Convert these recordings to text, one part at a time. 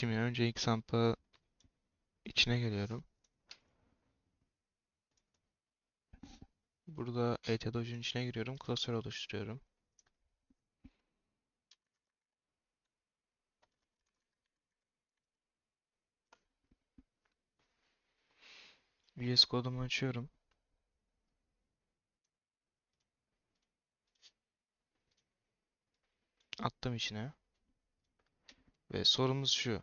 Şimdi önce example'ı içine geliyorum. Burada etadojun içine giriyorum. Klasör oluşturuyorum. VS Code'umu açıyorum. Attım içine. Ve sorumuz şu.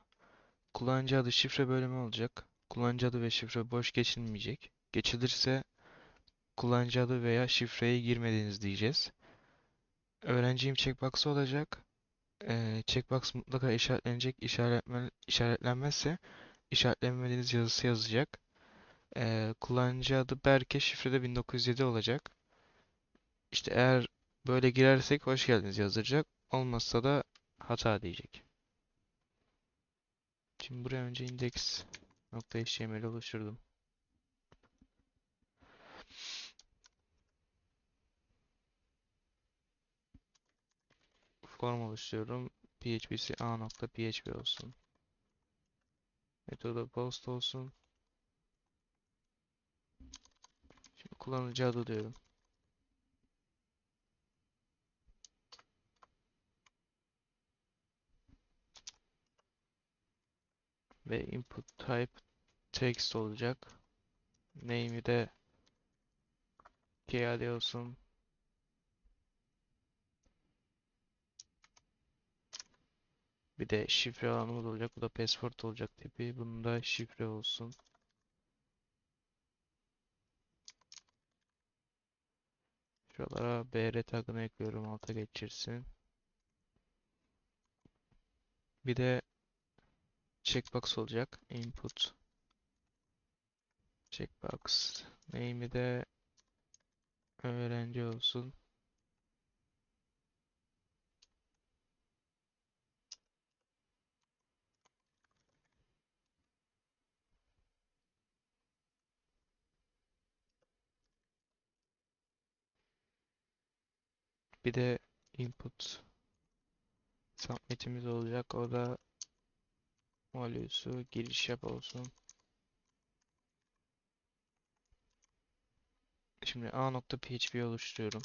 Kullanıcı adı şifre bölümü olacak. Kullanıcı adı ve şifre boş geçilmeyecek. Geçilirse kullanıcı adı veya şifreyi girmediniz diyeceğiz. Öğrenciyim checkbox'ı olacak. Ee, checkbox mutlaka işaretlenecek. İşaretlen işaretlenmezse işaretlenmediğiniz yazısı yazacak. Ee, kullanıcı adı Berke, şifrede 1907 olacak. İşte eğer böyle girersek hoş geldiniz yazacak. Olmazsa da hata diyecek. Şimdi buraya önce index.html oluşturdum. Form oluşturuyorum. php'si a.php olsun. Metoda post olsun. Şimdi kullanıcı adı diyorum. Ve input type text olacak. Name'i de KAD olsun. Bir de şifre alanımız olacak. Bu da password olacak tipi. Bunun da şifre olsun. Şuralara br tagını ekliyorum. Alta geçirsin. Bir de checkbox olacak. Input checkbox. Name'i de öğrenci olsun. Bir de input submit'imiz olacak. O da value'su giriş yap olsun. Şimdi a.php oluşturuyorum.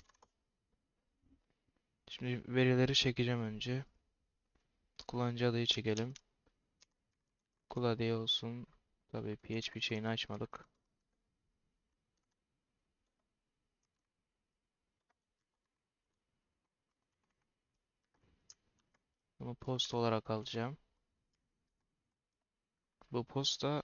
Şimdi verileri çekeceğim önce. Kullanıcı adayı çekelim. Kul adayı olsun. Tabii PHP şeyini açmadık. Bunu post olarak alacağım. Bu posta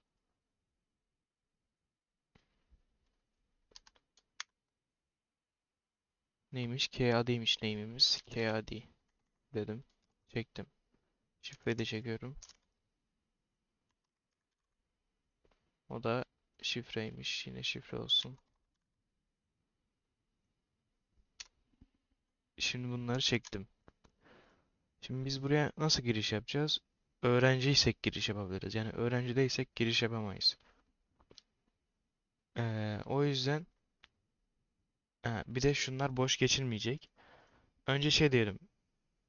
neymiş? KAD'ymiş name'imiz. KAD dedim. Çektim. Şifreyi de çekiyorum. O da şifreymiş. Yine şifre olsun. Şimdi bunları çektim. Şimdi biz buraya nasıl giriş yapacağız? Öğrenciysek giriş yapabiliriz. Yani öğrenci değilsek giriş yapamayız. Ee, o yüzden ha, bir de şunlar boş geçilmeyecek. Önce şey diyelim.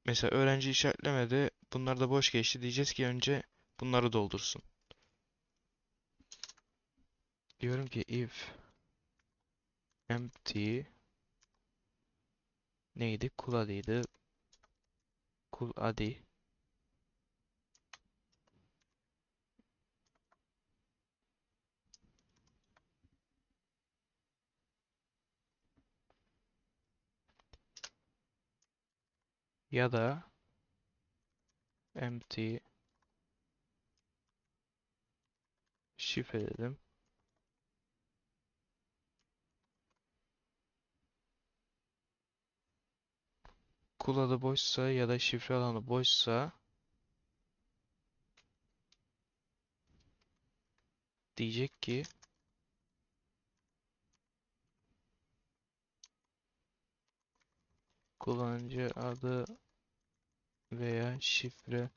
Mesela öğrenci işaretlemedi. Bunlar da boş geçti. Diyeceğiz ki önce bunları doldursun. Diyorum ki if empty neydi? Kul adıydı. Kul adı ya da empty şifre dedim. Kul adı boşsa ya da şifre alanı boşsa diyecek ki kullanıcı adı veya şifre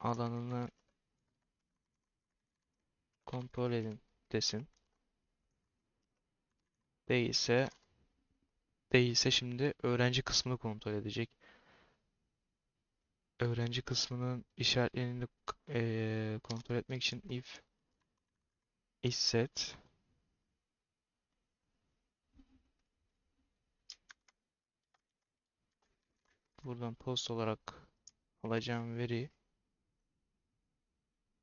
alanını kontrol edin desin. Değilse değilse şimdi öğrenci kısmını kontrol edecek. öğrenci kısmının işaretlerini eee, kontrol etmek için if isset buradan post olarak alacağım veri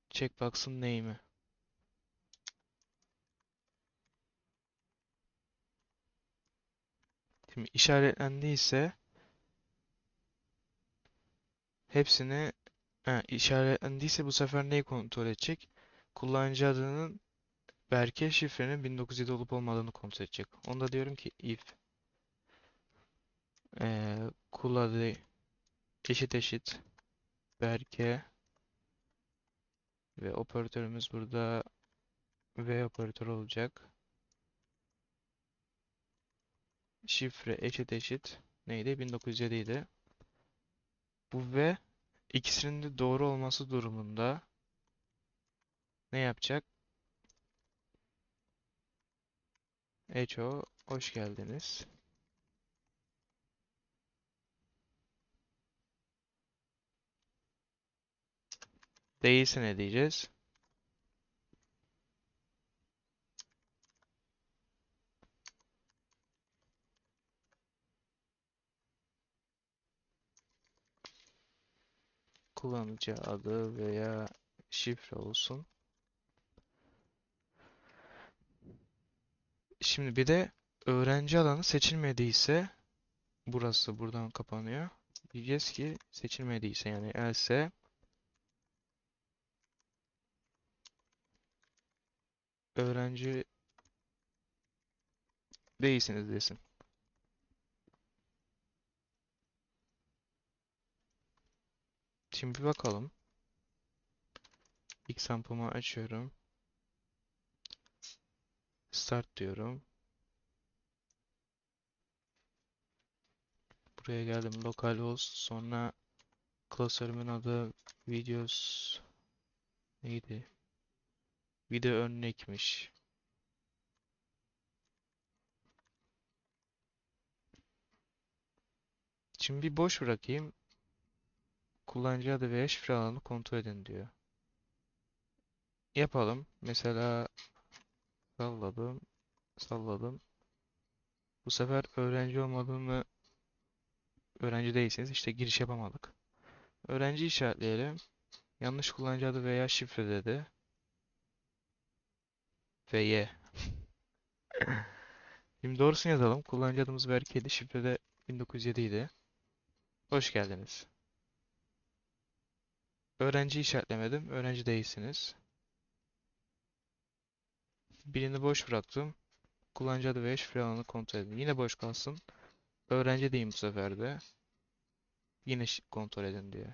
checkbox'ın name'i. Şimdi işaretlendiyse hepsini ha, işaretlendiyse bu sefer neyi kontrol edecek? Kullanıcı adının Berke şifrenin 1907 olup olmadığını kontrol edecek. Onda diyorum ki if eee kul adı eşit eşit Berke ve operatörümüz burada V operatörü olacak. Şifre eşit eşit neydi? 1907 idi. Bu V ikisinin de doğru olması durumunda ne yapacak? Echo hoş geldiniz. Değilse ne diyeceğiz? Kullanıcı adı veya şifre olsun. Şimdi bir de öğrenci alanı seçilmediyse burası buradan kapanıyor. Diyeceğiz ki seçilmediyse yani else öğrenci değilsiniz desin. Şimdi bir bakalım. Example'ımı açıyorum. Start diyorum. Buraya geldim. Localhost. Sonra klasörümün adı videos neydi? Video örnekmiş. Şimdi bir boş bırakayım. Kullanıcı adı veya şifre alanı kontrol edin diyor. Yapalım. Mesela salladım. Salladım. Bu sefer öğrenci olmadığını öğrenci değilseniz işte giriş yapamadık. Öğrenci işaretleyelim. Yanlış kullanıcı adı veya şifre dedi. Ve. Şimdi doğrusunu yazalım. Kullanıcı adımız Berke'ydi. Şifre de 1907 idi. Hoş geldiniz. Öğrenci işaretlemedim. Öğrenci değilsiniz. Birini boş bıraktım. Kullanıcı adı ve şifre alanı kontrol edin. Yine boş kalsın. Öğrenci diyeyim bu sefer de. Yine kontrol edin diyor.